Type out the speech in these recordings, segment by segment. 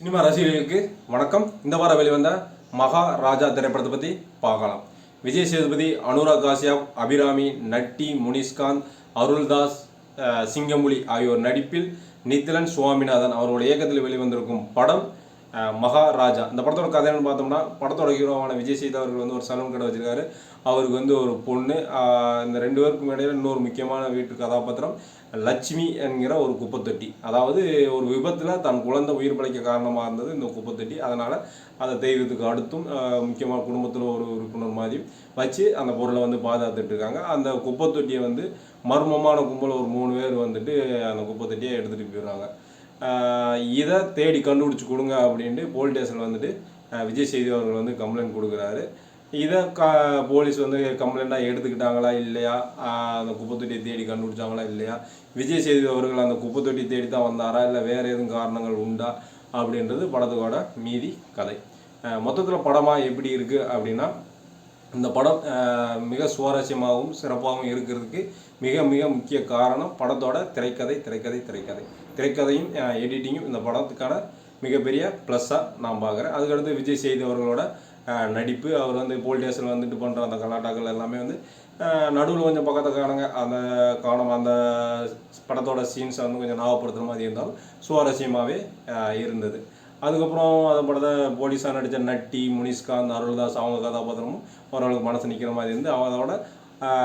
Cinema ரசிகர்களுக்கு வணக்கம். இந்த வாரம் வெளிவந்த மகா ராஜா திரைப்படத்தை பற்றி பார்க்கலாம். விஜய் சேதுபதி அனுராக் காசியாப் அபிராமி நட்டி முனிஷ்காந்த் அருள்தாஸ் சிங்கமொழி சிங்கமுலி ஆகியோர் நடிப்பில் நித்திலன் சுவாமிநாதன் அவர்களுடைய இயக்கத்தில் வெளிவந்திருக்கும் படம் மகாராஜா. இந்த படத்தோட கதைன்னு பார்த்தோம்னா படத்தோட ஹீரோவான விஜய் சேது அவர்கள் வந்து ஒரு சலூன் கடை வச்சிருக்காரு. அவருக்கு வந்து ஒரு பொண்ணு இந்த ரெண்டு பேருக்கும் இடையில இன்னொரு முக்கியமான வீட்டு கதாபாத்திரம் லட்சுமி என்கிற ஒரு குப்பைத்தொட்டி. அதாவது ஒரு விபத்தில் தன் குழந்தை உயிர் பிழைக்க காரணமாக இருந்தது இந்த குப்பைத்தொட்டி. அதனால் அதை தெய்வத்துக்கு அடுத்தும் முக்கியமாக குடும்பத்தில் ஒரு உறுப்பினர் மாதிரி வச்சு அந்த பொருளை வந்து பாதுகாத்துட்டு இருக்காங்க. அந்த குப்பைத்தொட்டியை வந்து மர்மமான கும்பல் ஒரு மூணு பேர் வந்துட்டு அந்த குப்பைத்தொட்டியை எடுத்துகிட்டு போயிடுறாங்க. இதை தேடி கண்டுபிடிச்சி கொடுங்க அப்படின்ட்டு போலீஸ் ஸ்டேஷனில் வந்துட்டு விஜய் செய்தி அவர்கள் வந்து கம்ப்ளைண்ட் கொடுக்குறாரு. இதை க போலீஸ் வந்து கம்ப்ளைண்ட்டாக எடுத்துக்கிட்டாங்களா இல்லையா? அந்த குப்பைத்தொட்டியை தேடி கண்டுபிடிச்சாங்களா இல்லையா? விஜய் செய்தி அவர்கள் அந்த குப்பைத்தொட்டி தேடி தான் வந்தாரா? இல்லை வேறு எதுவும் காரணங்கள் உண்டா? அப்படின்றது படத்துக்கோட மீதி கதை. மொத்தத்தில் படமாக எப்படி இருக்குது அப்படின்னா இந்த படம் மிக சுவாரஸ்யமாகவும் சிறப்பாகவும் இருக்கிறதுக்கு மிக மிக முக்கிய காரணம் படத்தோட திரைக்கதை திரைக்கதை திரைக்கதை. திரைக்கதையும் எடிட்டிங்கும் இந்த படத்துக்கான மிகப்பெரிய ப்ளஸ்ஸாக நான் பார்க்குறேன். அதுக்கடுத்து விஜய் சேது அவர்களோட நடிப்பு அவர் வந்து போலீஸ் வந்துட்டு பண்ணுற அந்த கலாட்டாக்கள் எல்லாமே வந்து நடுவில் கொஞ்சம் பக்கத்தை காணுங்க. அந்த காணும் அந்த படத்தோட சீன்ஸை வந்து கொஞ்சம் ஞாபகப்படுத்துகிற மாதிரி இருந்தாலும் சுவாரஸ்யமாகவே இருந்தது. அதுக்கப்புறம் அதை படத்தை போலீஸாக நடித்த நட்டி முனிஷ்காந்த் அருள்தாஸ் அவங்க கதாபாத்திரமும் ஓரளவுக்கு மனசு நிற்கிற மாதிரி இருந்து அதோட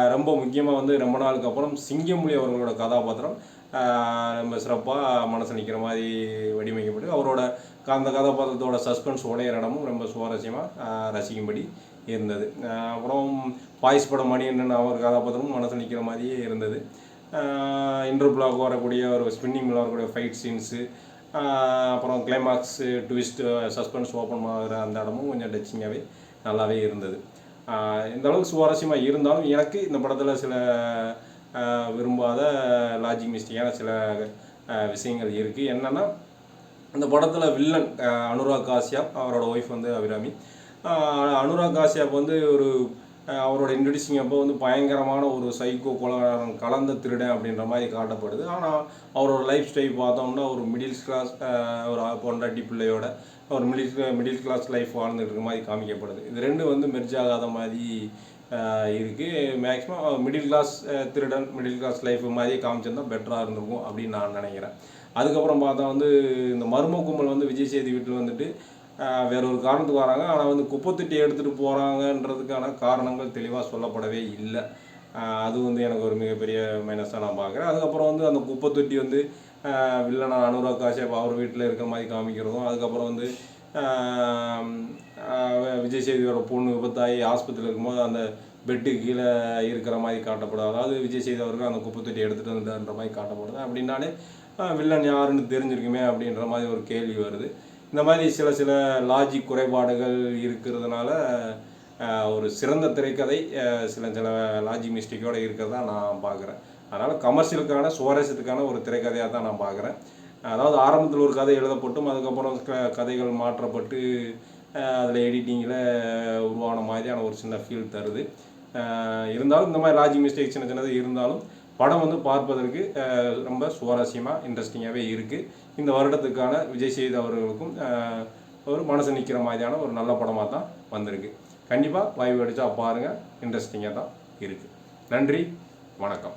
ரொம்ப முக்கியமாக வந்து ரொம்ப நாளுக்கு அப்புறம் சிங்கமொழி அவர்களோட கதாபாத்திரம் ரொம்ப சிறப்பாக மனசு நிற்கிற மாதிரி வடிவமைக்கப்பட்டு அவரோட க- அந்த கதாபாத்திரத்தோட சஸ்பென்ஸ் உடையிற இடமும் ரொம்ப சுவாரஸ்யமாக ரசிக்கும்படி இருந்தது. அப்புறம் பாய்ஸ் படம் மணியண்ணன் அவர் கதாபாத்திரமும் மனசு நிற்கிற மாதிரியே இருந்தது. இன்டர்பிளாக் வரக்கூடிய ஒரு ஸ்பின்னிங்கில் வரக்கூடிய ஃபைட் சீன்ஸு அப்புறம் கிளைமாக்ஸ் ட்விஸ்ட்டு சஸ்பென்ஸ் ஓப்பன் ஆகிற அந்த இடமும் கொஞ்சம் டச்சிங்காகவே நல்லாவே இருந்தது. இந்த அளவுக்கு சுவாரஸ்யமாக இருந்தாலும் எனக்கு இந்த படத்தில் சில விரும்பாத லாஜிக் மிஸ்டேக்கான சில விஷயங்கள் இருக்குது என்னென்னா இந்த படத்தில் வில்லன் அனுராக் காசியாப் அவரோட ஒய்ஃப் வந்து அபிராமி. அனுராக் காசியாப் வந்து ஒரு அவரோட இன்ட்ரடியூசிங் அப்போ வந்து பயங்கரமான ஒரு சைக்கோ கொலகாரன் கலந்த திருடன் அப்படின்ற மாதிரி காட்டப்படுது. ஆனால் அவரோட லைஃப் ஸ்டைல் பார்த்தோம்னா ஒரு மிடில் கிளாஸ் ஒரு பொண்டாட்டி பிள்ளையோட ஒரு மிடில் மிடில் கிளாஸ் லைஃப் வாழ்ந்துட்டு இருக்க மாதிரி காமிக்கப்படுது. இது ரெண்டு வந்து மெர்ஜ் ஆகாத மாதிரி இருக்குது மேக்ஸிமம் மிடில் கிளாஸ் திருடன் மிடில் கிளாஸ் லைஃப் மாதிரி காமிச்சிருந்தா பெட்டராக இருந்திருக்கும் அப்படின்னு நான் நினைக்கிறேன். அதுக்கப்புறம் பார்த்தா வந்து இந்த மர்ம கும்பல் வந்து விஜய் சேதி வீட்டில் வந்துட்டு வேற ஒரு காரணத்துக்கு வராங்க. ஆனால் வந்து குப்பத்தொட்டி எடுத்துகிட்டு போகிறாங்கன்றதுக்கான காரணங்கள் தெளிவாக சொல்லப்படவே இல்லை. அது வந்து எனக்கு ஒரு மிகப்பெரிய மைனஸாக நான் பார்க்குறேன். அதுக்கப்புறம் வந்து அந்த குப்பத்தொட்டி வந்து வில்லனா அனுராக் காஷ்யப் அவர் வீட்டில் இருக்கிற மாதிரி காமிக்கிறதும் அதுக்கப்புறம் வந்து விஜய் சேதியோட பொண்ணு விபத்தாகி ஆஸ்பத்திரியில் இருக்கும்போது அந்த பெட்டுக்கு கீழே இருக்கிற மாதிரி காட்டப்படுது. அதாவது விஜய் சேதி அவர்கள் அந்த குப்பத்தொட்டி எடுத்துகிட்டு வந்துன்ற மாதிரி காட்டப்படுது. அப்படின்னாலே வில்லன் யாருன்னு தெரிஞ்சிருக்குமே அப்படின்ற மாதிரி ஒரு கேள்வி வருது. இந்த மாதிரி சில சில லாஜிக் குறைபாடுகள் இருக்கிறதுனால ஒரு சிறந்த திரைக்கதை சில சில லாஜிக் மிஸ்டேக்கோடு இருக்கிறதா நான் பார்க்குறேன். அதனால் கமர்ஷியலுக்கான சுவாரஸ்யத்துக்கான ஒரு திரைக்கதையாக தான் நான் பார்க்குறேன். அதாவது ஆரம்பத்தில் ஒரு கதை எழுதப்பட்டும் அதுக்கப்புறம் க- கதைகள் மாற்றப்பட்டு அதில் எடிட்டிங்கில் உருவான மாதிரியான ஒரு சின்ன ஃபீல் தருது. இருந்தாலும் இந்த மாதிரி லாஜிக் மிஸ்டேக் சின்ன சின்னது இருந்தாலும் படம் வந்து பார்ப்பதற்கு ரொம்ப சுவாரஸ்யமாக இன்ட்ரெஸ்டிங்காகவே இருக்குது இந்த வருடத்துக்கான விஜய் சேது அவர்களுக்கும் ஒரு மனசு நிற்கிற மாதிரியான ஒரு நல்ல படமாக தான் வந்திருக்கு. கண்டிப்பாக வாய்வு அடித்தா பாருங்கள் இன்ட்ரெஸ்டிங்காக தான் இருக்குது நன்றி வணக்கம்.